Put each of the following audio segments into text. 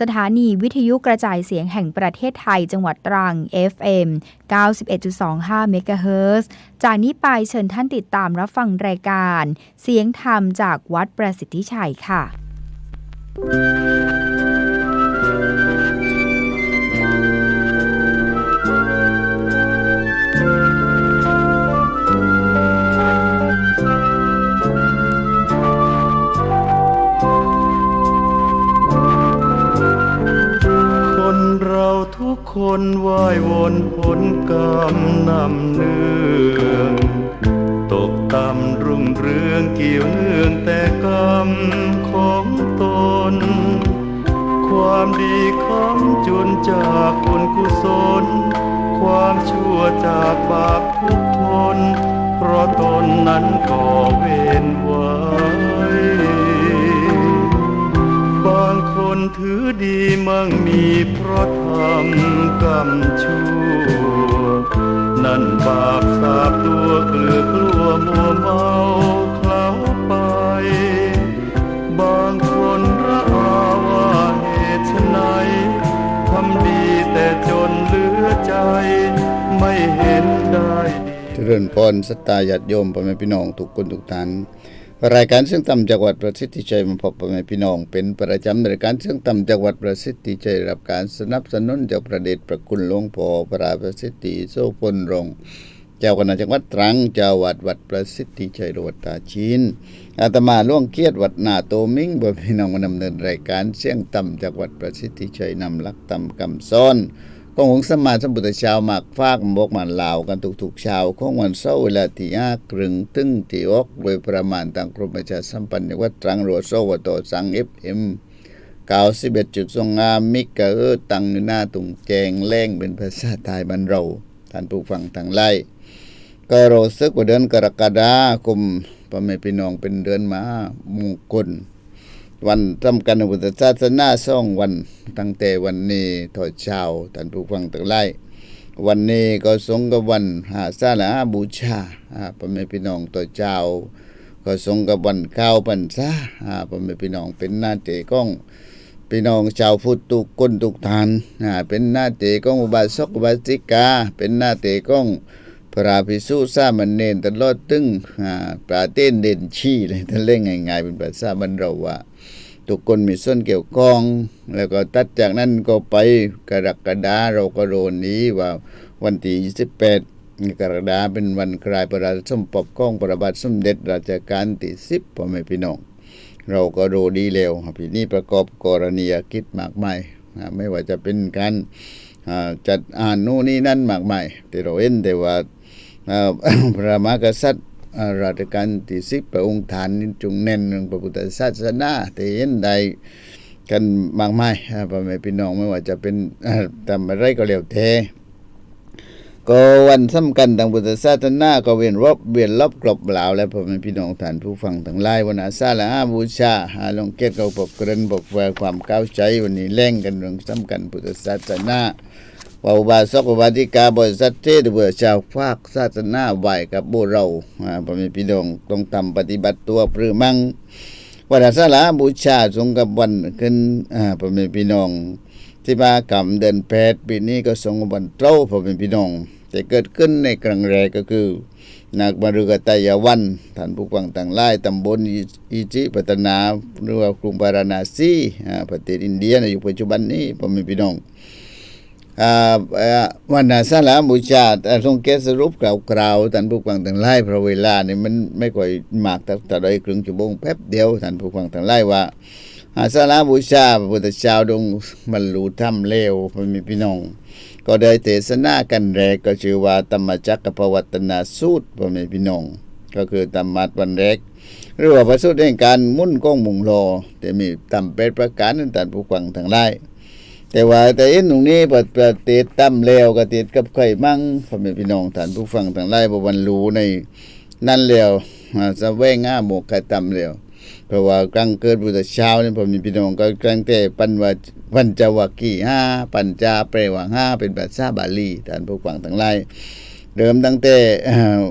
สถานีวิทยุกระจายเสียงแห่งประเทศไทยจังหวัดตรัง FM 91.25 เมกะเฮิรตซ์จากนี้ไปเชิญท่านติดตามรับฟังรายการ เสียงธรรมจากวัดประสิทธิชัยค่ะ คนว่ายวนผลกรรมนำเนื่องตกต่ำรุ่งเรืองเกี่ยวเนื่องแต่กรรมของตน ความดีคำจุนจากคนกุศล ความชั่วจากบาปทุกทน เพราะตนนั้นก่อเวรไว้ ถือดีมั่งมีเพราะทำกรรมชั่ว นั่นบาปสาบตัวเกลือกลัวมัวเมาเคล้าไป บางคนระอาว่าเหตุไฉนทำดีแต่จนเหลือใจ ไม่เห็นได้ เจริญพรสตตาญาติโยมพ่อแม่พี่น้องทุกคนทุกท่าน รายการเสียงต่ำจังหวัดประสิทธิชัยมาพบพ่อแม่พี่น้อง เป็นประจำรายการเสียงต่ำจังหวัดประสิทธิชัยรับการสนับสนุนจากประเดชพระคุณหลวงพ่อพระประสิทธิโสพลรงค์เจ้าคณะจังหวัดตรังเจ้าวัดวัดประสิทธิชัยโรวัตาชีนอาตมาล่วงเกียรติวัดนาโตมิงบ่พี่น้องมาดำเนินรายการเสียงต่ำจากวัดประสิทธิชัยนำลักต่ำคำซ้อน ขององค์สมมาสมุทธเจ้าหมากฟากบกมันลาวกันทุกๆเช้าของวันเสาร์เวลาที่ห้าครึ่งถึงที่ออกโดยประมาณทางกรมประชาสัมพันธ์วัดตรังรัวโซวโตสังเอฟเอ็มเก้าสิบเอ็ดจุดสองงามมิกะเออตังอยู่หน้าตุงแจงแรงเป็นภาษาไทยบรรเราท่านผู้ฟังทางไล่ก็รู้สึกว่าเดือนกรกฎาคมพ่อแม่พี่น้องเป็นเดือนมามงคล วันสำคันพุทธศาสนาสองวัน ตั้งแต่วันนี้ถอดเช้าท่านผู้ฟังทั้งหลายวันนี้ก็สงกับวันหาสาฬหาบูชาอ่าพ่อแม่พี่น้องต่อเช้า ก็สงกับวันข้าวพรรษาอ่าพ่อแม่พี่น้องเป็นหน้าเตของพี่น้องชาวพุทธทุกคนทุกทานอ่าเป็นหน้าเตของอุบาสกอุบาสิกา เป็นหน้าเตของพระภิกษุสามเณรตลอดตึงอ่าปราเต้นเด่นชี้เลยถ้าเล่นง่ายๆเป็นภาษาบรรเราว่า ทุกคนมีส่วนเกี่ยวข้อง แล้วก็ตัดจากนั้นก็ไปกรกฎาเราก็โรนนี้ว่าวันที่28กรกฎาเป็นวันคลายพระราชสมภพของพระบาทสมเด็จรัชกาลที่10พ่อแม่พี่น้อง เราก็รู้ดีแล้วปีนี้ประกอบกรณียกิจมากมายอ่ไม่ว่าจะเป็นการจัดอ่านนู่นนี่นั่นมากมายแต่เราเห็นแต่ว่าพระมหากษัตริย์ รัชกาลที่สิบพระองค์ฐานนี่จงเน้นเรื่องพระพุทธศาสนาแต่เห็นได้กันมากมายพ่อแม่พี่น้องไม่ว่าจะเป็นอ่าทำอะไรก็แล้วแต่ก็วันสำคัญทางพุทธศาสนาก็เวียนรอบเวียนรอบกลบเหล่าและพ่อแม่พี่น้องท่านผู้ฟังทั้งหลายวันอาสาฬหาบูชาหาลงเกตเขาปกเกรนบอกแวความก้าวใจวันนี้แล่งกันเรื่องสำคัญพุทธศาสนา ว่าอุบาสกอุบาสิกาบริษัทเทศเบื่อชาวภาคศาสนาไหวกับโบเราพ่อแม่พี่น้องต้องทำปฏิบัติตัวปรือมังวันอาสาฬหาบูชาสงกับวันขึ้นพ่อแม่พี่น้องที่มากรรมเดือนแปดปีนี้ก็ทรงวันเต้าพ่อแม่พี่น้องแต่เกิดขึ้นในครั้งแรกก็คือนักบรรกตายวันท่านผู้ฟังต่างหลายตำบลอิจิปัตนาหรือว่ากรุงปาราณสีประเทศอินเดียในยุคปัจจุบันนี้พ่อแม่พี่น้อง วันอาสาฬหบูชาแต่ทรงเกสรุปกล่าวๆท่านผู้ฟังต่างหลายเพราะเวลานี่มันไม่ค่อยมากแต่แต่โดยครึ่งชั่วโมงแป๊บเดียวท่านผู้ฟังต่างหลายว่าอาสาฬบูชาพระพุทธเจ้าดงบรรลุธรรมเร็วพ่อแม่พี่น้อง ก็ได้เทศนากันแรกก็ชื่อว่าธรรมจักรปวัตนาสูตรพ่อแม่พี่น้อง ก็คือธรรมัดวันแรกหรือว่าพระสูตรแห่งการมุ่นก้องมุงโลแต่มีตำเป็ดประการนั้นท่านผู้ฟังทั้งหลาย แต่ว่าแต่เอ็นตรงนี้ปฏิเทศตั้มแล้วก็ติดกับไข่มั่งพ่อแม่พี่น้องท่านผู้ฟังทั้งหลายบ่วันรู้ในนั่นแล้วอ่าสะแวงง่าหมกไข่ตั้มแล้วเพราะว่ากลางเกิดพุทธเช้านี่ผมมีพี่น้องก็กลางแต่ปันว่าปัญจวัคคีย์ห้าปัญจาแปลว่าห้าเป็นภาษาบาลีท่านผู้ฟังทั้งหลายเดิมตั้งแต่เอ่อ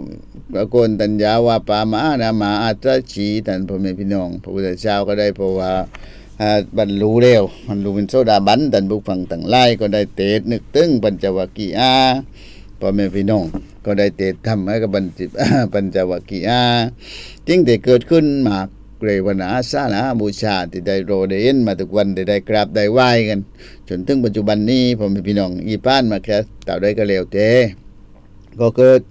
ประโกนตัญญาว่าปามานามาอัตตชีท่านพ่อแม่พี่น้อง พระพุทธเจ้าก็ได้เพราะว่า บรรลุแล้วบรรลุเป็นโซดาบันท่านผู้ฟังทั้งหลายก็ได้เตดนึกถึงปัญจวัคคีย์อาพ่อแม่พี่น้องก็ได้เตดทำให้กับปัญจปัญจวัคคีย์อาจริงแต่เกิดขึ้นมากเกรวนาสานาบูชาที่ได้โรได้เห็นมาทุกวันได้ได้กราบได้ไหว้กัน จนถึงปัจจุบันนี้พ่อแม่พี่น้องอีป้านมาแค่ต่าได้ก็เร็วเตก็เกิด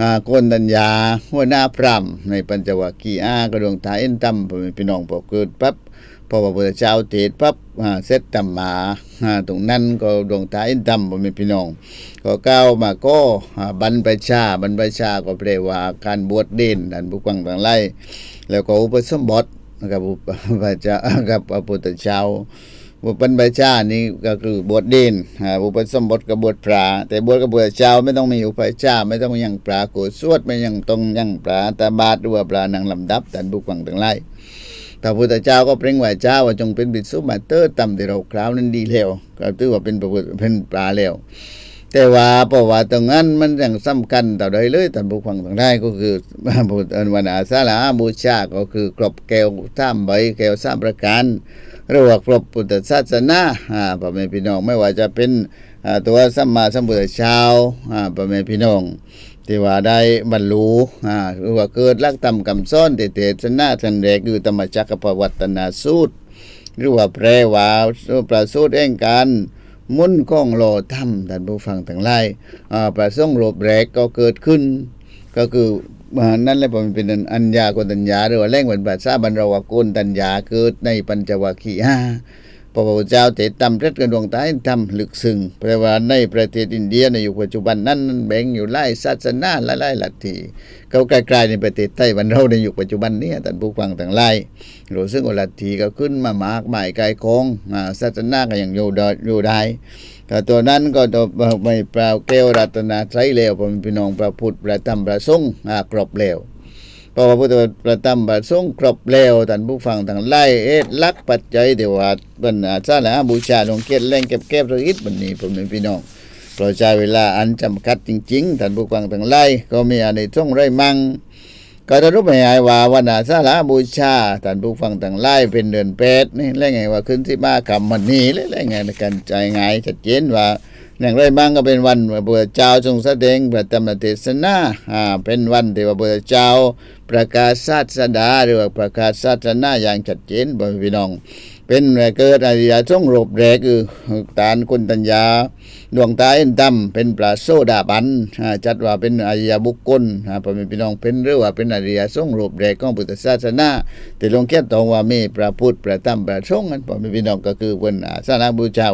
อ่าโกนดัญญาหัวหน้าพรำในปัญจวัคคีย์อาก็ดวงตาเอ็นตำพ่อแม่พี่น้องพอเกิดปั๊บ พอพระพุทธเจ้าเทศปั๊บเสร็จตำมาอ่าตรงนั้นก็ดวงตาอ็นตำพ่อแม่พี่น้อง ก็ก้าวมาก็บรรพชาบรรพชาก็แปลว่าการบวชเด่นดันผู้กวังต่างไล่แล้วก็อุปสมบทกับพระเจ้ากับพระพุทธเจ้าบวชบรรพชานี่ก็คือบวชเด่นอุปสมบทกับบวชพระแต่บวชกับบวชเจ้าไม่ต้องมีอุปชาไม่ต้องยังปลาโกสวดไม่ยังต้องยังปลาตาบาตหรือว่าปลานางลำดับแต่บุกวังทั้งหลาย พระพุทธเจ้าก็เปล่งว่าเจ้าว่าจงเป็นบิดสุมาเตอร์ตำที่เราคราวนั้นดีแล้วก็ถือว่าเป็นพระพุทธเป็นปลาแล้ว แต่ว่าเพราะว่าตรงนั้นมันยังสำคัญต่อใดเลยท่านผู้ฟังทั้งหลายก็คือพุทธวันอาสาฬหบูชาก็คือกรอบแก้วท่ามใบแก้วสามประการหรือว่าครบพุทธศาสนาอ่าพ่อแม่พี่น้องไม่ว่าจะเป็นตัวสัมมาสัมพุทธเจ้าอ่าพ่อแม่พี่น้อง ที่ว่าได้บรรลุอ่าหรือว่าเกิดลักธรรมคำสอนเทศนาทันแรกคือธรรมจักรปวัตนาสูตร หรือว่าแปลว่าประสูตรเองการมุนข้องโลธรรมท่านผู้ฟังทั้งหลายอ่าประสงค์โลบแรกก็เกิดขึ้น ก็คือนั่นแหละผมเป็นอัญญาโกณตัญญาหรือว่าแรงเหมือนภาษาบรรราว่าโกณตัญญาเกิดในปัญจวัคคีย์ห้า พระพุทธเจ้าเตะตำเร็จกระดวงตาทำลึกซึ้งแปลว่าในประเทศอินเดียในยุคปัจจุบันนั้นแบ่งอยู่หลายศาสนาหลายๆลัทธิเขาใกล้ๆในประเทศไทยบ้านเราในยุคปัจจุบันนี้ท่านผู้ฟังทั้งหลายรู้ซึ่งลัทธิก็ขึ้นมามากมายไกลคงอ่าศาสนาก็ยังอยู่ได้อยู่ได้ก็ตัวนั้นก็ตัวไม่เปล่าแก้วรัตนาไตรเลวผมพี่น้องพระพุทธพระธรรมพระสงฆ์กรอบเลว พราะพุทธพระธรรมพระสงฆ์กรบเลวท่านผู้ฟังทั้งไล่เอ็ดลักปัจจัยเดี๋ยวว่าบรรณาสาระบูชาลงเกียรติแรงเก็บเก็บระอิดบันนี้ผมเป็นพี่น้องเพราะใช้เวลาอันจำกัดจริง ๆท่านผู้ฟังทั้งไล่ก็มีอันในท่องไรมังก็จะรู้ไปไงว่าวันอาสาฬหบูชาท่านผู้ฟังต่างไล่เป็นเดือนแปดนี่แล้วไงว่าขึ้นที่มาคำมันนี้แล้วไงในการใจไงายชัดเจนว่า อย่างไรบ้างก็เป็นวันพระเจ้าทรงแสดงพระธรรมเทศนาอ่าเป็นวันที่พระพุทธเจ้าประกาศศาสดาหรือว่าประกาศศาสนาอย่างชัดเจนบ่พี่น้อง เป็นเกิดอริยทรงรบแรกคือตานกุณตัญญาดวงตาเอ็นดำเป็นปลาโซดาบันจัดว่าเป็นอริยบุคคลอ่าพ่อแม่พี่น้องเป็นหรือว่าเป็นอริยสงฆ์รูปแรกของพุทธศาสนาแต่ลงเขียนตรงว่ามีพระพุทธพระธรรมพระสงฆ์นั้นพ่อแม่พี่น้องก็คือวันอาสาบูชา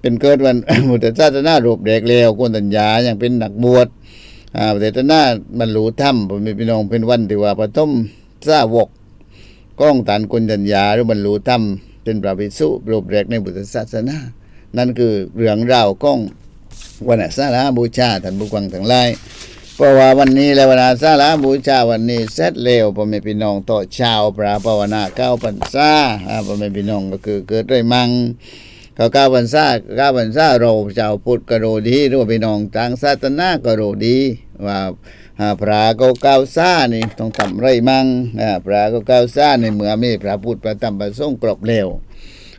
เป็นเกิดวันพุทธศาสนารูปแรกแล้วกุณตัญญาอยังเป็นนักบวชอ่าเทศนาบรรลุธรรมพ่อแม่พี่น้องเป็นวันที่ว่าปฐมสาวกก้องตานกุณตัญญาหรือบรรลุธรรม เป็นพระภิกษุรูปแรกในพุทธศาสนา นั่นคือเรื่องราวของวันอาสาฬหบูชาท่านผู้ฟังทั้งหลายเพราะว่าวันนี้และวันอาสาฬหบูชาวันนี้เสร็จเร็วพ่อแม่พี่น้องต่อชาวพระภาวนาเก้าพรรษาพ่อแม่พี่น้องก็คือเกิดด้วยมังเขาเก้าพรรษาเก้าพรรษาเราชาวพุทธก็รู้ดีหรือว่าพี่น้องต่างศาสนาก็รู้ดีว่า พระก็เก้าซ่านี่ต้องทำไรมั่งพระก็เก้าซ่าในเมื่อมีพระพุทธพระธรรมพระสงฆ์กรอบเร็ว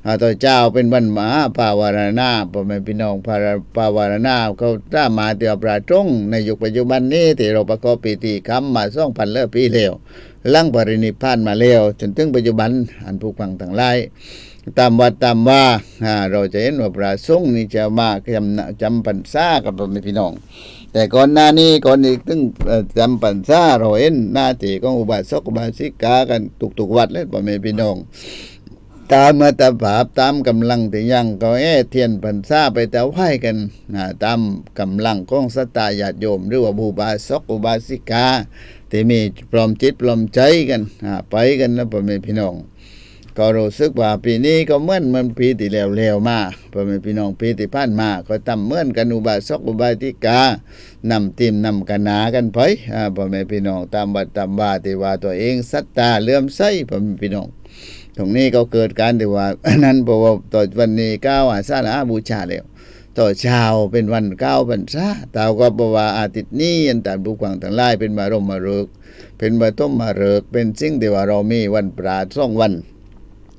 อาต่อเจ้าเป็นวันมาปาวารณาพ่อแม่พี่น้องพาราปาวารณาเขาถ้ามาเตียวปราจงในยุคปัจจุบันนี้ที่เราประกอบปีติคำมาส่องพันเลิปีเร็วลังปรินิพานมาเร็วจนถึงปัจจุบันอันผู้ฟังทั้งหลายตามวัดตามว่าอ่าเราจะเห็นว่าพระสงฆ์นี่จะมาจำจำพรรษากับพ่อแม่พี่น้อง แต่ก่อนหน้านี้ก่อนอีกถึงจำพรรษาเราเห็นหน้าที่ของอุบาสกอุบาสิกากันทุกๆวัดเลยพ่อแม่พี่น้อง ตามมาตาภาพตามกำลังที่ยังก็แอเทียนพรรษาไปแต่ไหวกันตามกำลังของสตาญาติโยม หรือว่าบูบาสกอุบาสิกาที่มีปลอมจิตปลอมใจกันไปกันนะพ่อแม่พี่น้อง ก็รู้สึกว่าปีนี้ก็เหมือนมันปีที่แล้วๆมาพ่อแม่พี่น้องปีที่ผ่านมา ก็ทำเหมือนกันอุบาสกอุบาสิกานำทีมนำกันหนากันไปอ่าพ่อแม่พี่น้องตามบัดตามบาที่ว่าตัวเองศรัทธาเลื่อมใสพ่อแม่พี่น้องตรงนี้ก็เกิดการที่ว่านั้นเพราะว่าต่อวันนี้ก้าวอาสาฬหบูชาแล้วต่อเช้าเป็นวันเก้าพรรษาตาวก็บอกว่าอาทิตย์นี้ยันตามบุกวังทั้งหลายเป็นมารมมาเริกเป็นมาต้มมาเริกเป็นสิ่งที่ว่าเรามีวันปราดสองวัน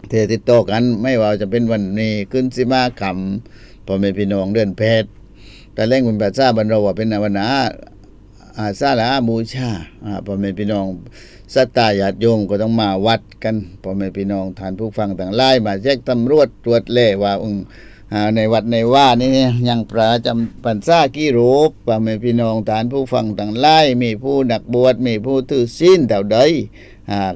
เทติดต่อกันไม่ว่าจะเป็นวันนี้ขึ้นสิมาคำพ่อแม่พี่น้องเดือนเพชรแต่เล่งเป็นภาษาบรรเราว่าเป็นวันอาอาซาลาบูชาพ่อแม่พี่น้องสตาญาติโยมก็ต้องมาวัดกันพ่อแม่พี่น้องทานผู้ฟังต่างไล่มาแจ้งตำรวจตรวจเล่ว่าอืมอ่าในวัดในว่านี่ยังประจำปันซากี่รูปพ่อแม่พี่น้องทานผู้ฟังต่างไล่มีผู้นักบวชมีผู้ถือศีลเท่าใด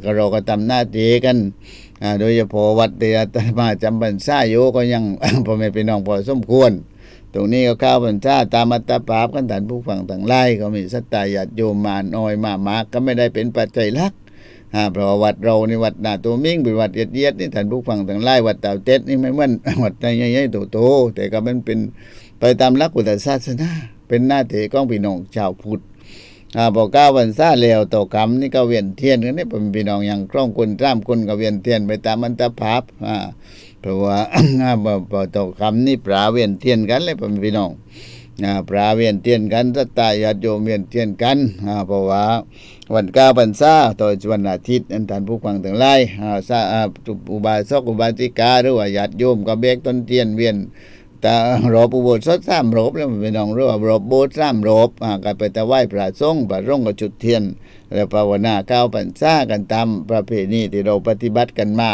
ก็เราก็ทำหน้าที่กันอ โดยเฉพาะวัดเตียตมาจำพรรษาโยก็ยังพ่อแม่พี่น้องพอสมควร ตรงนี้ก็ข้าวพรรษาตามอัตภาพกันฐานผู้ฟังต่างไล่ก็มีสัตตาญาติโยมมาน้อยมามากก็ไม่ได้เป็นปัจจัยลักอ่าเพราะวัดเราในวัดนาตัวมิ่งเป็นวัดเอียดเอียดนี่ฐานผู้ฟังต่างไล่วัดเต่าเต็ดนี่ไม่เหมือนวัดใหญ่ๆโตๆแต่ก็มันเป็นไปตามหลักพุทธศาสนาเป็นหน้าที่ของพี่น้องชาวพุทธ อ่าพอก้าวันซาแล้วต่อกรรมนี่ก็เวียนเทียนกันนี่เป็นพี่น้องอย่างคล่องคนจ้ามคนก็เวียนเทียนไปตามอันตภาพอ่าเพราะว่าอ่าพอต่อกรรมนี่ปลาเวียนเทียนกันเลยเป็นพี่น้องอ่าปลาเวียนเทียนกันสัตตาญาติโยมเวียนเทียนกันอ่าเพราะว่าวันก้าวันซาต่อวันอาทิตย์อันท่านผู้ฟังทั้งหลายอ่าซาอ่าอุบาสกอุบาสิกาหรือว่าญาติโยมก็เบกต้นเทียนเวียน แต่รอบอุโบสถสามรอบแล้วมันเป็นน้องเรียกว่ารอบโบสถ์สามรอบอ่าก็ไปต่ไหว้พระสงฆ์พระสงฆ์ก็จุดเทียน แล้วภาวนาก้าวพรรษากันตามประเพณีที่เราปฏิบัติกันมา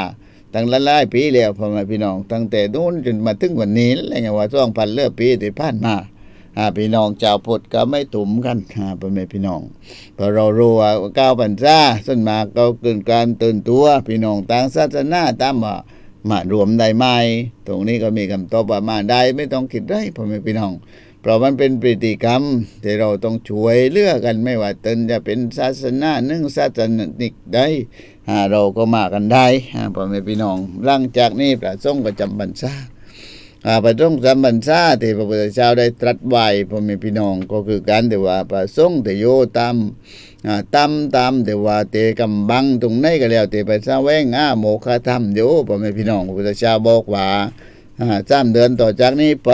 ตั้งหลายปีแล้วพ่อแม่พี่น้อง ตั้งแต่นู้นจนมาถึงวันนี้แล้วไงว่าช่วงพันเลือปีที่ผ่านมาอ่าพี่น้องชาวพุทธก็ไม่ถุ่มกันอ่าพ่อแม่พี่น้องพราะเรารู้ว่าก้าวพรรษาส่วนมากก็เกิดการตื่นตัว พี่น้องต่างศาสนาตามว่า มารวมได้ไหมตรงนี้ก็มีคำตอบว่ามาได้ไม่ต้องคิดได้พ่อแม่พี่น้อง เพราะมันเป็นปฏิกรรมที่เราต้องช่วยเลือกกันไม่ว่าตนจะเป็นศาสนาหนึ่งศาสนิกใดอ่าเราก็มากันได้อ่าพ่อแม่พี่น้องหลังจากนี้พระสงฆ์ก็จำพรรษาพระสงฆ์จำพรรษาที่พระพุทธเจ้าได้ตรัสไว้พ่อแม่พี่น้องก็คือการที่ว่าพระสงฆ์ที่โยตาม ตามตามแต่ว่าเตกำบังตรงไหนก็แล้วแต่ไปซะแวงอ่าโมฆะธรรมโยพ่อแม่พี่น้องพระพุทธเจ้าบอกว่าอ่าสามเดือนต่อจากนี้ไป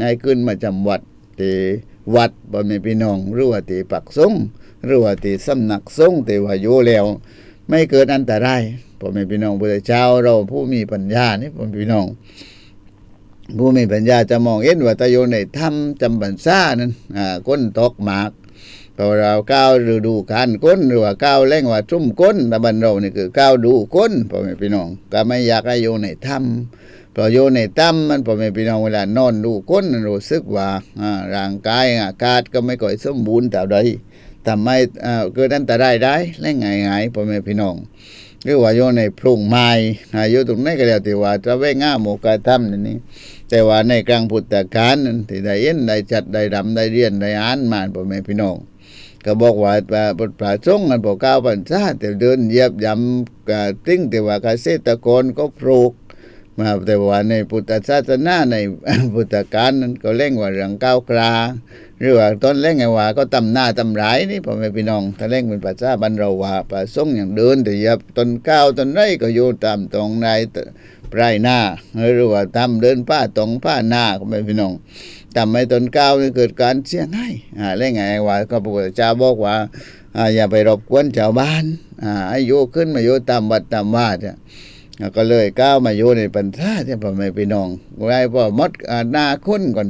ให้ขึ้นมาจำวัดที่วัดพ่อแม่พี่น้องหรือว่าที่ปักสงหรือว่าที่สำนักสงฆ์ที่ว่าอยู่แล้ว ไม่เกิดอันตรายพ่อแม่พี่น้องพระพุทธเจ้าเราผู้มีปัญญานี่พ่อแม่พี่น้องผู้มีปัญญาจะมองเห็นว่าตะโยในถ้ำจำปัญษานั้นอ่าก้นตกหมาก พอเราก้าวฤดูกาลก้นหรือว่าก้าวแรงว่าชุ่มก้นต่บันเรานี่คือก้าวดูก้นพ่อแม่พี่น้อง ก็ไม่อยากให้อยู่ในถ้ำเพราะอยู่ในถ้ำมันพ่อแม่พี่น้องเวลานอนดูก้นรู้สึกว่าร่างกายอากาศก็ไม่ค่อยสมบูรณ์แต่ใดทำให้อ่เกิดอันตรายได้และง่ายๆพ่อแม่พี่น้องหรือว่าอยู่ในพรุ่งไม้อาอยู่ตรงไหนก็แล้วแต่ว่าจะเว้ง่าโมกาถ้ำนี่นี่แต่ว่าในกลางพุทธกาลนั้นที่ได้เห็นได้จัดได้รำได้เรียนได้อ่านมาพ่อแม่พี่น้อง ก็บอกว่าพระพระสงฆ์กันบอกก้าวพรรษาแต่เดินเยียบยำกับติ้งแต่ว่าเกษตรกรก็ปลูกมาแต่ว่าในพุทธศาสนาในพุทธกาลนั้นก็เล่งว่าเรื่องก้าวกลาหรือว่าต้นเล่งไงว่าก็ตำหน้าตำร้ายนี่พ่อแม่พี่น้องถ้าเล่งเป็นภาษาบรรเราว่าพระสงอย่างเดินแต่เยียบต้นก้าวต้นไรก็อยู่ตามตรงในปลายหน้าหรือว่าทำเดินผ้าตรงผ้าหน้าก็ไม่พี่น้อง ทำให้ตนก้าวเกิดการเสียหายอ่าแล้วไงว่าก็พระพุทธเจ้าบอกว่าอ่าอย่าไปรบกวนชาวบ้านอ่าอายุขึ้นมาอยตามวัดตามวาดอะ ก็เลยก้าวมาโยในปัญญาที่พ่อแม่พี่น้องไว้พ่อมดหน้าคุ้นก่อน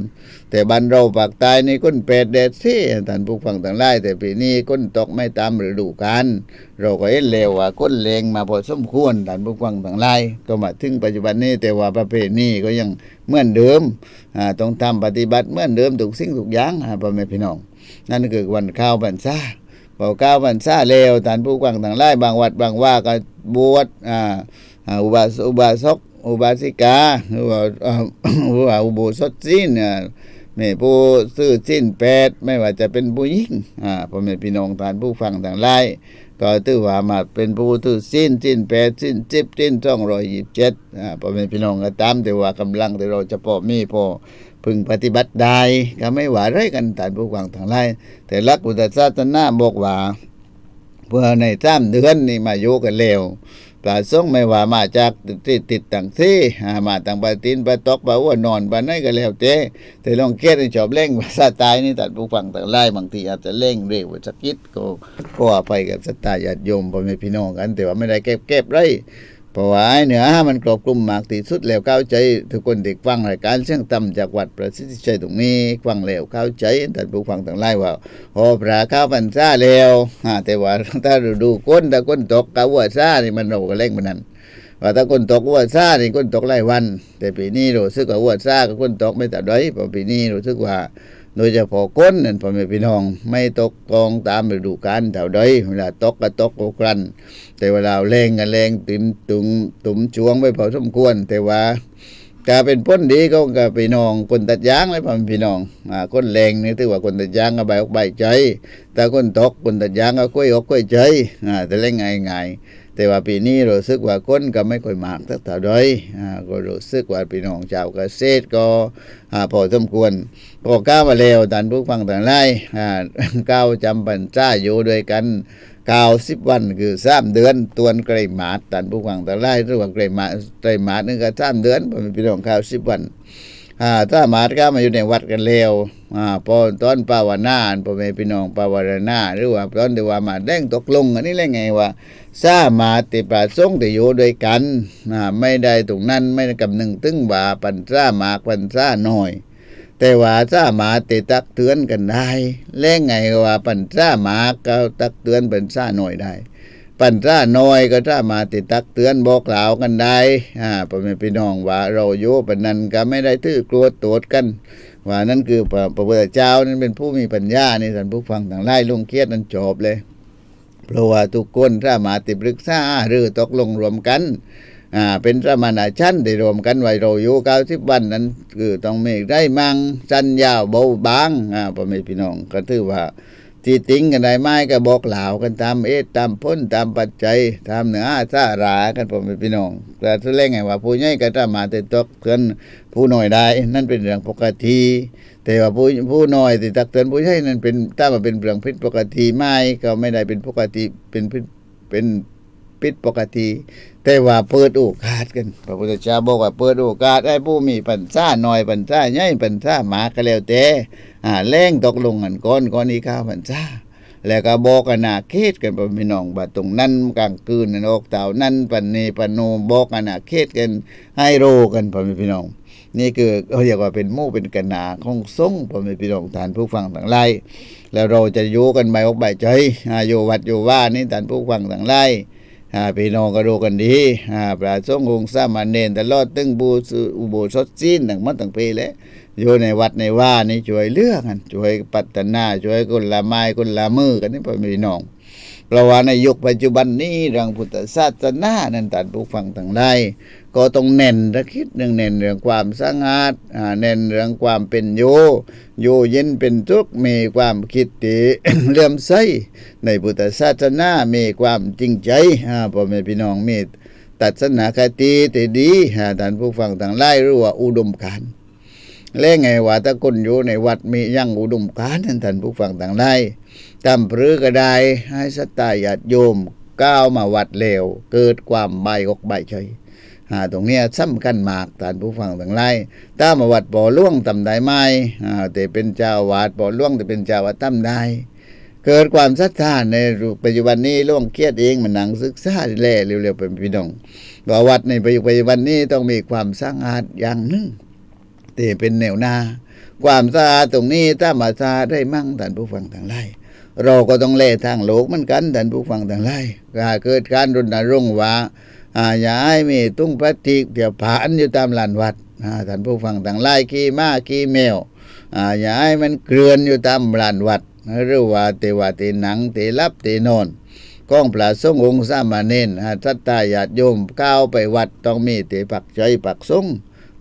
แต่บันเราปากตายในี่ก้นเป็ดเด็ดที่ท่านผู้ฟังต่างไล่แต่ปีนี้ก้นตกไม่ตามฤดูกาลเราก็เห็นแล้วว่าก้นเลงมาพอสมควรท่านผู้ฟังต่างไล่ก็มาถึงปัจจุบันนี้แต่ว่าประเพณีก็ยังเหมือนเดิมต้องทำปฏิบัติเหมือนเดิมทุกสิ่งทุกอย่างพ่อแม่พี่น้อง นั่นคือวันข้าวพรรษาพอข้าวพรรษาแล้วท่านผู้กวางต่างไล่บางวัดบางว่าก็บวชอ่า อาอุบาสอุบาสกอุบาสิกาหรือว่าหรือว่าอุโบสถศีลเนี่ยแม่ผู้ซื้อสิ้นแปดไม่ว่าจะเป็นผู้หญิงอ่าพ่อแม่พี่น้องท่านผู้ฟังต่างไล่ก็ถือว่ามาเป็นผู้ถือสิ้นสิ้นแปดสิ้นจิบสิ้นสองร้อยยี่สิบเจ็ดอ่าพ่อแม่พี่น้องก็ตามแต่ว่ากำลังที่เราจะพอมีพอพึงปฏิบัติได้ก็ไม่ว่าไรกันท่านผู้ฟังทั้งหลายแต่ลักพุทธศาสนาบอกว่า เพื่อในสามเดือนนี่มาโยกันแล้ว พระสงฆ์ไม่ว่ามาจากติดติดต่างที่มาต่างปฏินปาตอกปาว่านอนปนไหนก็แล้วเจ๊แต่ลองเกตชอบเล่งภาษาตายนี่ท่านผู้ฟังต่างไล่บางทีอาจจะเล่งเร็วสักนิดก็ก็อภัยกับสตาญาติโยมพ่อแม่พี่น้องกัน แต่ว่าไม่ได้เก็บเก็บไร เพราะว่าไอ้เนื้อหามันครอบคลุมมากที่สุดแล้วเข้าใจทุกคนที่ฟังรายการเสียงต่ำจากวัดประสิทธิชัยตรงนี้ฟังแล้วเข้าใจท่านผู้ฟังทั้งหลายว่าโอ้พระข้าวพรรษาแล้วแต่ว่าถ้าดูก้นถ้าก้นตกกะวัวซานี่มันเราก็เล่งมันนั้นว่าถ้าคนตกวัวซ่านี่คนตกหลายวัน แต่ปีนี้รู้สึกว่าวัวซ่ากับคนตกไม่แต่ด้อยเพราะปีนี้รู้สึกว่า โดยเฉพาะก้นนั่นพ่อแม่พี่น้อง ไม่ตกกองตามฤดูกาลเท่าใดเวลาตกก็ตกโอกรันแต่เวลาแรงก็แรงติมตุงตุ่มจวงไปพอสมควร แต่ว่าการเป็นพ้นดีก็กับพี่น้องคนตัดยางเลยพ่อแม่พี่น้องอ่าคนแรงนี่ถือว่าคนตัดยางก็ใบอกใบใจ แต่คนตกคนตัดยางก็กล้วยอกกล้วยใจอ่าแต่เล่นง่ายๆ แต่ว่าปีนี้รู้สึกว่าคนก็ไม่ค่อยมากสักเท่าใดอ่าก็รู้สึกว่าพี่น้องชาวเกษตรก็อ่าพอสมควรพอก้าวมาแล้วท่านผู้ฟังต่างไล่อ่าก้าวจำปัญจาอยู่ด้วยกันเก้าสิบวันคือสามเดือนตวนไกรหมาดท่านผู้ฟังต่างไล่หรือว่าไกรหมาดไกรหมาดนึงก็สามเดือนเป็นพี่น้องก้าสิบวัน อ่าถ้าหมาดก็มาอยู่ในวัดกันแล้วอ่าพอตอนปาวนาพ่อแม่พี่น้องปาวนาหรือว่าตอนที่ว่ามาแดงตกลงอันนี้แหละไงว่าสามาติประสงค์ที่อยู่ด้วยกันอ่าไม่ได้ตรงนั้นไม่กำนึงตึงว่าปันซ่ามากปันซ่าน้อย แต่ว่าสามาติตักเตือนกันได้ แล้ไงว่าปันซ่ามากก็ตักเตือนปันซ่าน้อยได้ ปัญญาน้อยก็ถ้ามาติดตักเตือนบอกกล่าวกันได้อ่าพ่อแม่พี่น้องว่าเราโยปนนั้นก็ไม่ได้ตื้อกลัวโตดกัน ว่านั่นคือพระพระพุทธเจ้านั้นเป็นผู้มีปัญญานี่ท่านผู้ฟังต่างไล่ลุงเครียดนั้นจบเลย เพราะว่าทุกคนถ้ามาติดปรึกษาหรือตกลงรวมกันอ่าเป็นสมณชั้นที่รวมกันไว้เราอยู่เก้าสิบวันนั้น คือต้องมีได้มังสัญญาเบาบางอ่าพ่อแม่พี่น้องก็ถือว่า ที่ติ้งกันได้ไม้ก็บอกเหล่ากันตามเอตตามพ้นตามปัจจัยตามเหนือซารากันผมเป็นพี่น้องแต่ทุเล่งไงว่าผู้ใหญ่ก็ถ้ามาแต่ตกเตือนผู้น้อยได้ นั่นเป็นเรื่องปกติ แต่ว่าผู้ผู้น้อยที่ตักเตือนผู้ใหญ่นั่นเป็นถ้ามาเป็นเรื่องผิดปกติไม่ก็ไม่ได้เป็นปกติเป็นเป็น ผิดปกติ แต่ว่าเปิดโอกาสกัน พระพุทธเจ้าบอกว่าเปิดโอกาสให้ผู้มีปัญญาหน้อยปัญญาใหญ่ปัญญาหมาก็แล้วแต่อ่าแรงตกลงกันก่อนก่อนนี้ข้าวปัญญาแล้วก็บอกกันนาเขตกันพี่น้องว่าตรงนั้นกลางคืนนั่นออกเต่านั้นปันเนปันโนบอกกันนาเขตกันให้โรกันพี่น้องนี่คือเขาเรียกว่าเป็นมู่เป็นกันนาของสงพ่อแม่พี่น้องทานผู้ฟังต่างไล่แล้วเราจะอยู่กันใบออกใบใจอยู่วัดอยู่ว่านี่ทานผู้ฟังต่างไล่ พี่น้องก็รู้กันดีอ่าพระสงฆ์องค์สามาเนนตลอดตึงบูสุอุโบสถจีนตั้งมันตั้งปีแล้วอยู่ในวัดในว่านี่ช่วยเลือกันช่วยปัตนาช่วยคนละไม้คนละมือกันนี่พ่อพี่น้องเพราะว่าในยุคปัจจุบันนี้รังพุทธศาสนานั้นตัดผู้ฟังต่างได้ ก็ต้องเน้นระคิดเรื่งเน้นเรื่องความสงัดอ่าเน้นเรื่องความเป็นโยโยเย็นเป็นทุกข์มีความคิดติเลื่อมใสในพุทธศาสนามีความจริงใจพ่อแม่พี่น้องมีตัดสนาคติที่ดีอ่าท่านผู้ฟังต่างไล่รู้ว่าอุดมการและไงว่าถ้าคนอยู่ในวัดมียั่งอุดมการณ์นั้นท่านผู้ฟังต่างไล่ทำปรือก็ได้ให้สตาญาติโยมก้าวมาวัดเลวเกิดความใบอกใบใจ อ่าตรงเนี้ยสำคัญมากท่านผู้ฟังต่างไล่ถ้ามาวัดบ่อล่วงทำได้ไหมอ่าแต่เป็นเจ้าวาดบ่อล่วงแต่เป็นเจ้าวาดทำได้เกิดความศรัทธาในปัจจุบันนี้ล่วงเครียดเองมันหนังศึกษาแล่เร็วๆเป็นพี่น้องว่าวัดในปัจจุบันนี้ต้องมีความสะอาดอย่างหนึ่งที่เป็นแนวหน้าความสะอาดตรงนี้ถ้ามาสะอาดได้มั่งท่านผู้ฟังทั้งหลายเราก็ต้องเล่ทางโลกเหมือนกันท่านผู้ฟังทั้งหลายเกิดการรณรงค์ว่า อาอย่าให้มีตุ้งพลาสติกเดี๋ยวผานอยู่ตามลานวัดอ่าท่านผู้ฟังทั้งหลายขี้มาขี้แมวอาอย่าให้มันเกลื่อนอยู่ตามลานวัดหรือว่าเตว่าเตหนังเตลับเตนอนก้องพระสงองค์สามาเณรหาทัตตาญาติโยมก้าวไปวัดต้องมีเตปักใจปักสงฆ์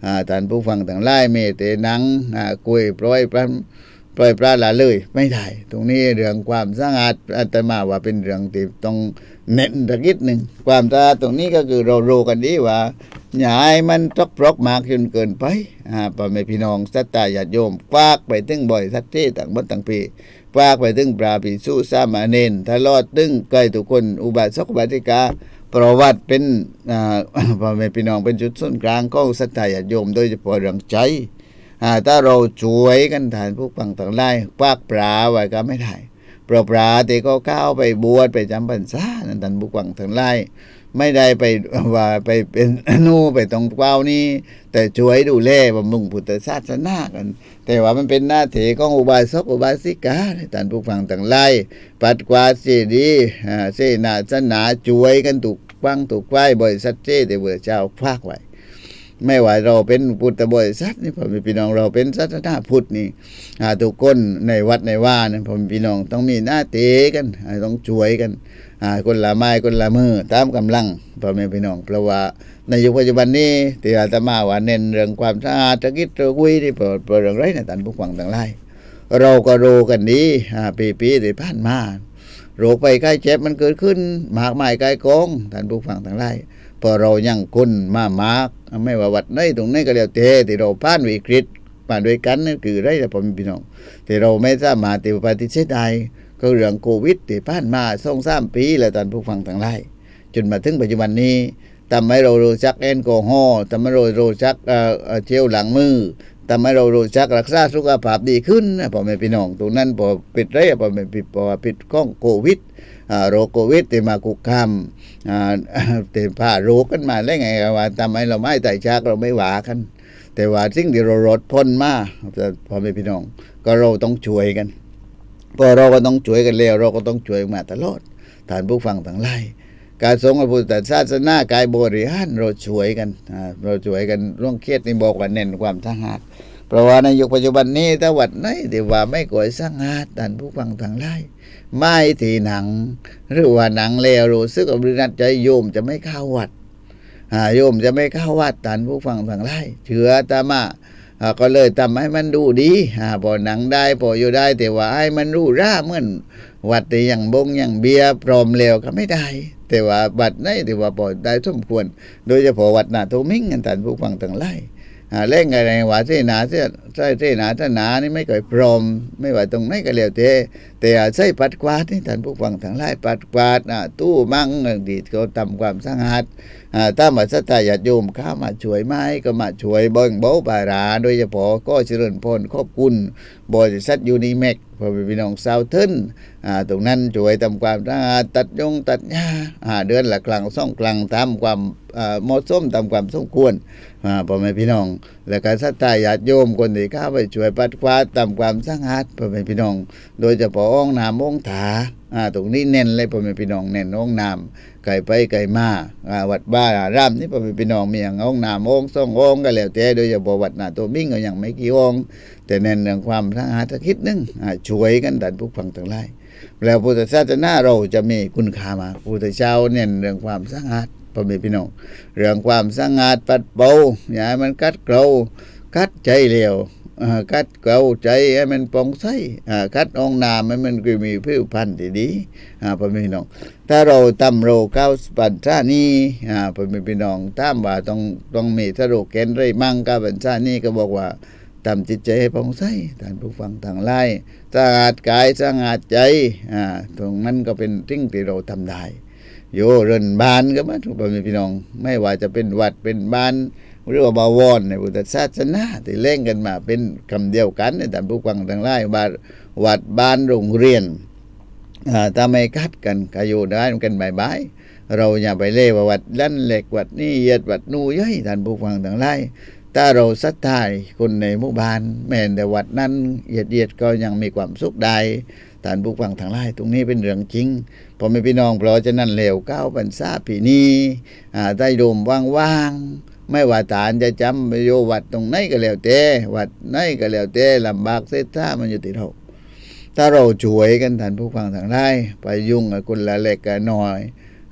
อ่าท่านผู้ฟังต่างไล่มีเตหนังกุยปล่อยพระปล่อยปลาละเลย ไม่ได้ ตรงนี้เรื่องความสะอาดอาตมาว่าเป็นเรื่องที่ต้อง เน้นตะกิดหนึ่งความสะอาตรงนี้ก็คือเรารู้กันดีว่าอย่าให้มันตกปรกมากจนเกินไปอ่าพ่อแม่พี่น้องสัตตาญาติโยมฝากไปถึงบ่อยสักที่ต่างบนต่างปีฝากไปถึงปราภิสุสามาเณรถ้ารอดถึงใกล้ทุกคนอุบาสกอุบาสิกาประวัติเป็นอ่าพ่อแม่พี่น้องเป็นจุดศูนย์กลางของสัตตาญาติโยมโดยเฉพาะเรื่องใจอ่าถ้าเราช่วยกันฐานผู้ฟังต่างไล่ฝากปลาไว้ก็ไม่ได้ ปราปราที่ก็เข้าไปบวชไปจำพรรษานั่นท่านผู้ฟังทั้งหลายไม่ได้ไปว่าไปเป็นนู่ไปตรงเป้านี่ แต่ช่วยดูแลบำรุงพุทธศาสนากัน แต่ว่ามันเป็นหน้าที่ของอุบาสกอุบาสิกาท่านผู้ฟังต่างไล่ปัดกวาดเสียดีเสนาสนาช่วยกันถูกฟังถูกไหวบริษัทเจแต่เบื่อเจ้าพากไว้ ไม่ว่าเราเป็นพุทธบริษัทนี่ผมเป็นพี่น้องเราเป็นศาสนาพุทธนี่อาทุกคนในวัดในว่านะผมเป็นพี่น้องต้องมีหน้าเตกันต้องช่วยกันอาคนละไม้คนละมือตามกำลังพ่อแม่พี่น้องเพราะว่าในยุคปัจจุบันนี้ที่อาตมาว่าเน้นเรื่องความสะอาดตะกิดตะกุยที่เปิดเปิดเรื่องไรในะท่านผู้ฟังทั้งหลายเราก็รู้กันดีอาปีปีๆที่ผ่านมาโรคไปใกล้เจ็บมันเกิดขึ้นมากมายกายกองท่านผู้ฟังทั้งหลาย พอเรายังคนมามาก ไม่ว่าวัดไหนตรงไหนก็แล้วแต่ที่เราผ่านวิกฤตผ่านด้วยกันนั่นคือไรนะผมพี่น้องที่เราไม่สามารถที่ปฏิเสธได้ก็เรื่องโควิดที่ผ่านมาสองสามปีแล้วตอนผู้ฟังทั้งหลายจนมาถึงปัจจุบันนี้ทำให้เรารู้จักแอลกอฮอล์ทำให้เรารู้จักเจลล้างมือทำให้เรารู้จักรักษาสุขภาพดีขึ้นนะพ่อแม่พี่น้องตรงนั้นพอปิดไรพอแม่ปิดพอปิดข้องโควิด โรคโควิดที่มาคุกคามเต็มผ้าโรคกันมาได้ไงว่าทำไมเราไม่ไต่ชักเราไม่หวากัน แต่ว่าสิ่งที่เรารดพ้นมาพ่อแม่พี่น้อง ก็เราต้องช่วยกันพอเราก็ต้องช่วยกันแล้ว เราก็ต้องช่วยมาตลอดฐานผู้ฟังทั้งหลายการทรงพระพุทธศาสนากายบริหารเราช่วยกันเราช่วยกันร่วงเครียดนี่บอกว่าเน้นความสะอาด ราะว่าในยุคปัจจุบันนี้ถ้าวัดไหนที่ว่าไม่ก่อยสะอาดท่านผู้ฟังทั้งหลายไม่ทีหนัง หรือว่าหนังแล้วรู้สึกอบรินัดใจโยมจะไม่เข้าวัดอาโยมจะไม่เข้าวัดท่านผู้ฟังทั้งหลายเชื่อตามาก็เลยทำให้มันดูดีอ่าพอหนังได้พออยู่ได้ แต่ว่าให้มันรู้ร่าเหมือนวัดที่อย่างบงอย่างเบียร์พร้อมแล้วก็ไม่ได้แต่ว่าบัดไหนที่ว่าพอได้สมควร โดยเฉพาะวัดนาโทมิงกันท่านผู้ฟังทั้งหลายอ่ เล่นอะไรว่าเสนาเสใช่เสนาสนานี่ไม่เคยพร้อมไม่ว่าตรงไหนก็แล้วแต่ แต่ใช้ปัดกวาดนี่ท่านผู้ฟังทั้งหลายปัดกวาดอ่าตู้มั่งดีเขาทำความสะอาดถ้ามาสัตยาโยมข้ามาช่วยไม้ก็มาช่วยเบิ่งเบาบารา โดยเฉพาะก็เจริญพรขอบคุณบริษัทยูนิเมกพอพี่น้องซาวเทินตรงนั้นช่วยทำความสะอาดตัดยงตัดหญ้าเดือนละครั้งสองครั้งทำความเหมาะสมตามความสมควรพ่อแม่พี่น้อง และการสัตยาญาติโยมคนที่เข้าไปช่วยปัดกวาดทำความสะอาดพ่อแม่พี่น้อง โดยเฉพาะห้องน้ำห้องถาอ่าตรงนี้เน้นเลยพ่อแม่พี่น้องเน้นห้องน้ำไก่ไปไก่มาอ่าวัดบ้านรามนี่พ่อแม่พี่น้องมีอย่างห้องน้ำห้องซ่องห้องก็แล้วแต่โดยเฉพาะวัดนาตัวมิ่งก็อย่างไม่กี่องแต่เน้นเรื่องความสะอาดสักนิดนึงอ่าช่วยกันดันผู้ฟังทั้งหลายแล้วพุทธศาสนาเราจะมีคุณค่ามากพุทธเจ้าเน้นเรื่องความสะอาด พ่อแม่พี่น้องเรื่องความสะอาดปัดเป่าอย่าให้มันกัดเกลากัดใจเร็วกัดเกลาใจให้มันปองใสกัดองน้ำให้มันก็มีผิวพรรณที่ดีอ่าพ่อแม่พี่น้องถ้าเราตำโรเก้าปัญชานี่พ่อแม่พี่น้องตามว่าต้องต้องมีถ้าโรเกณฑ์ไรมั่งเก้าปัญชานี่ก็บอกว่าทำจิตใจให้ผ่องใสท่านผู้ฟังทางไล่สะอาดกายสะอาดใจอ่าตรงนั้นก็เป็นสิ่งที่เราทำได้ โยเรินบานก็มาทุกพ่อแม่พี่น้อง ไม่ว่าจะเป็นวัดเป็นบ้านหรือว่าบาวรในพุทธศาสนาที่เล่งกันมาเป็นคำเดียวกันในท่านผู้ฟังทั้งหลายว่าวัดบ้านโรงเรียนถ้าไม่คัดกันก็อยู่ได้กันบายบายๆเราอย่าไปเล่ว่าวัดลั่นเหล็กวัดนี่เยียดวัดนู่ย่อยท่านผู้ฟังทั้งหลายถ้าเราศรัทธาคนในหมู่บ้านแม้แต่วัดนั้นเหยียดเยียดก็ยังมีความสุขได้ ท่านผู้ฟังทั้งหลายตรงนี้เป็นเรื่องจริงพอไม่พี่น้องเพราะฉะนั้นเหลวเก้าพรรษาปีนี้อ่าได้ดมว่างๆ ไม่ว่าฐานจะจำไปโยวัดตรงไหนก็แล้วแต่วัดไหนก็แล้วแต่ลำบากเสียท่ามันอยู่ที่เราถ้าเราช่วยกันท่านผู้ฟังทางได้ไปยุ่งกับคนละเล็กกับน้อย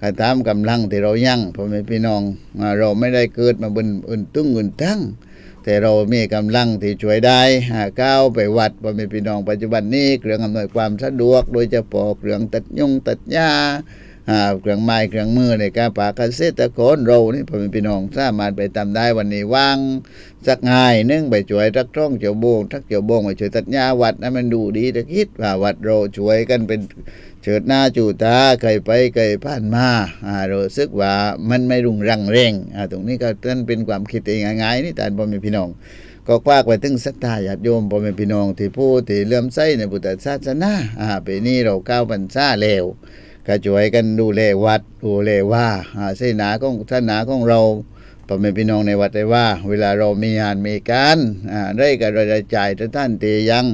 กระตามกำลังที่เรายั่งพอไม่พี่น้องเราไม่ได้เกิดมาบนอื่นตึ้งอื่นทั้ง แต่เรามีกำลังที่ช่วยได้หาก้าวไปวัดพ่อแม่พี่น้องปัจจุบันนี้เครื่องอำนวยความสะดวก โดยเฉพาะเครื่องตัดยงตัดหญ้าอาเครื่องไม้เครื่องมือในการป่าเกษตรกรเรานี่พ่อแม่พี่น้องสามารถไปทำได้วันนี้ว่างสักง่ายนึงไปช่วยรักท่องเจียวโบงทักเจียวโบงไปช่วยตัดหญ้าวัดให้มันดูดีตะคิดว่าวัดเราช่วยกันเป็น เฉิดหน้าจูตาเคยไปเคยผ่านมาอ่ารู้สึกว่ามันไม่รุงรังเร่งอ่าตรงนี้ก็นั่นเป็นความคิดเองง่ายๆนี่แต่พ่อแม่พี่น้อง ก็คว้ากไปถึงศรัทธาญาติโยมพ่อแม่พี่น้องที่ผู้ที่เลื่อมใสในพุทธศาสนาอ่าปีนี้เราก้าวพรรษาแล้วก็ช่วยกันดูแลวัดดูแลว่าอ่าเสนาของศาสนาของเราพ่อแม่พี่น้องในวัดได้ว่า เวลาเรามีงานมีการอ่าได้กับรายจ่ายท่านเตยัง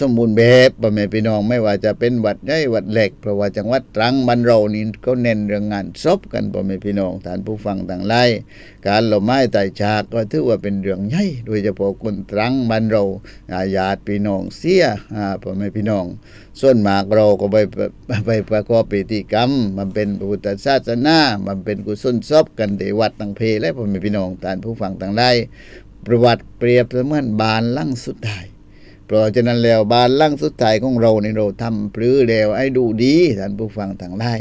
สมบูรณ์แบบพ่อแม่พี่น้องไม่ว่าจะเป็นวัดใหญ่วัดเล็กเพราะว่าจังหวัดตรังบ้านเรานี่ก็เน้นเรื่องงานศพกันพ่อแม่พี่น้องท่านผู้ฟังต่างไล่การหล่อไม้ไต่ฉากก็ถือว่าเป็นเรื่องใหญ่โดยเฉพาะคนตรังบ้านเราอาญาติพี่น้องเสียอ่าพ่อแม่พี่น้อง ส่วนมากเราก็ไปไปประกอบพิธีกรรม มันเป็นพุทธศาสนามันเป็นกุศลศพกันที่วัดต่างเพและพ่อแม่พี่น้องท่านผู้ฟังต่างไล่ประวัติเปรียบเสมือนบานลั่งสุดท้าย เพราะฉะนั้นแล้วบานล่างสุดท้ายของเราในเราทำปลื้อแล้วให้ดูดีท่านผู้ฟังทางได้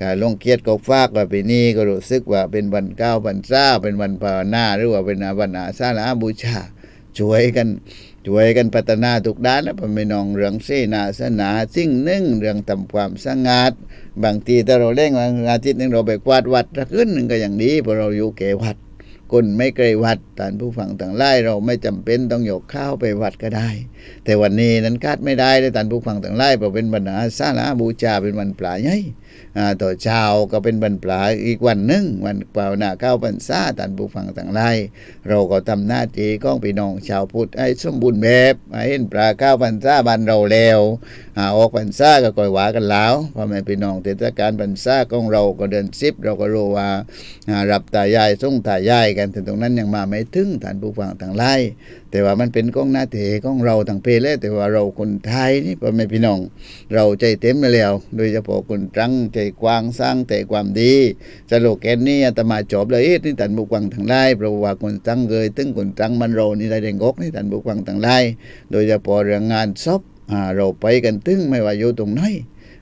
การลงเกียรติกฟากว่าปีนี้ก็รู้สึกว่าเป็นวันเก้าวันซาเป็นวันภาวนาหรือว่าเป็นวันอาสาฬหบูชาช่วยกันช่วยกันพัฒนาทุกด้านนะพ่อแม่น้องเรื่องเสนาสนาสิ่งหนึ่งเรื่องทำความสงัดบางทีถ้าเราเล่งวันอาทิตย์นึงเราไปกวาดวัดขึ้นหนึ่งก็อย่างดีเพราะเราอยู่เกวัด คนไม่ไกลวัดท่านผู้ฟังต่างไล่เราไม่จำเป็นต้องยกข้าวไปวัดก็ได้ แต่วันนี้นั้นคาดไม่ได้เลยท่านผู้ฟังต่างไล่เพราะเป็นบรรดาสาฬาบูชาเป็นวันปลาใหญ่ต่อเช้าก็เป็นวันปลาอีกวันหนึ่งวันเปล่าหน้าข้าวพรรษาท่านผู้ฟังต่างไล่เราก็ทำหน้าที่ของพี่น้องชาวพุทธให้สมบูรณ์แบบให้เห็นปลาข้าวพรรษาบ้านเราแล้วอาอกพรรษาก็ก่อยหวากันแล้วพ่อแม่พี่น้องเทศกาลพรรษาของเราก็เดือนสิบเราก็รู้ว่าอ่ารับตายายส่งตายายกันถึงตรงนั้นยังมาไม่ถึงท่านผู้ฟังทางไล่แต่ว่ามันเป็นก้องหน้าเทของเราทางเพลแต่ว่าเราคนไทยนี่พ่อแม่พี่น้อง เราใจเต็มแล้ว โดยเฉพาะคนตรังใจกว้างสร้างแต่ความดีสโลแกนนี้อาตมาจบเลยนี่ท่านผู้ฟังทางไล่เพราะว่าคนตรังเคยถึงคนตรังมันเรานี่ได้เด่งกนี่ท่านผู้ฟังทางไล่โดยเฉพาะเรื่องงานศพอ่าเราไปกันถึงไม่ว่าอยู่ตรงไหน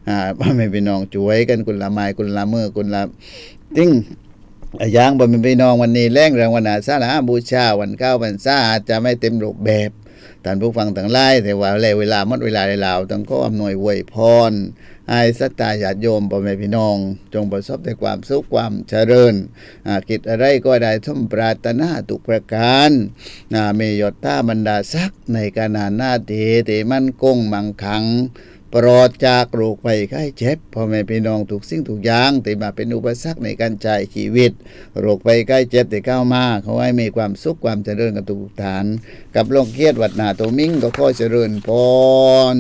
อ่าพ่อแม่พี่น้องช่วยกันคนละไม้คนละเมื่อคนละติ้ง อย่างบ่เป็นพี่น้องวันนี้แรงแรงวันอาสาฬหบูชาวันเก้าวันซาอาจจะไม่เต็มรูปแบบท่านผู้ฟังทั้งหลายแต่ว่าแลเวลาหมดเวลาแล้วต้องก็อำนวยอวยพรให้สัตตาญาติโยมพ่อแม่พี่น้อง จงประสบแต่ความสุขความเจริญอากิจอะไรก็ได้สมปรารถนาทุกประการอ่ามียศท่าบรรดาศักดิ์ในการงานหน้าที่ที่มั่นคงมังคัง ปลอดจากโรคภัยไข้เจ็บพ่อแม่พี่น้องถูกสิ่งถูกอย่างติดมาเป็นอุปสรรคในการใช้ชีวิต โรคภัยไข้เจ็บติดเข้ามาเขาให้มีความสุขความเจริญกับทุกฐาน กับโลกเกียรติวัดนาโตมิงก็ขอเจริญพร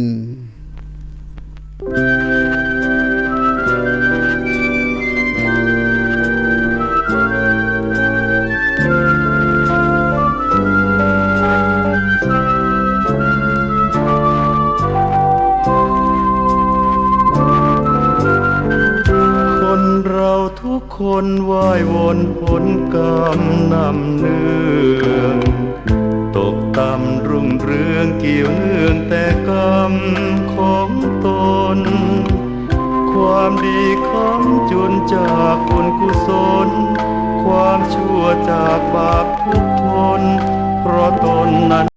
คนว่ายวนผลกรรมนำเนื่องตกต่ำรุ่งเรืองเกี่ยวเนื่องแต่กรรมของตน ความดีคำจุนจากคนกุศล ความชั่วจากบาปทุกทน เพราะตนนั้น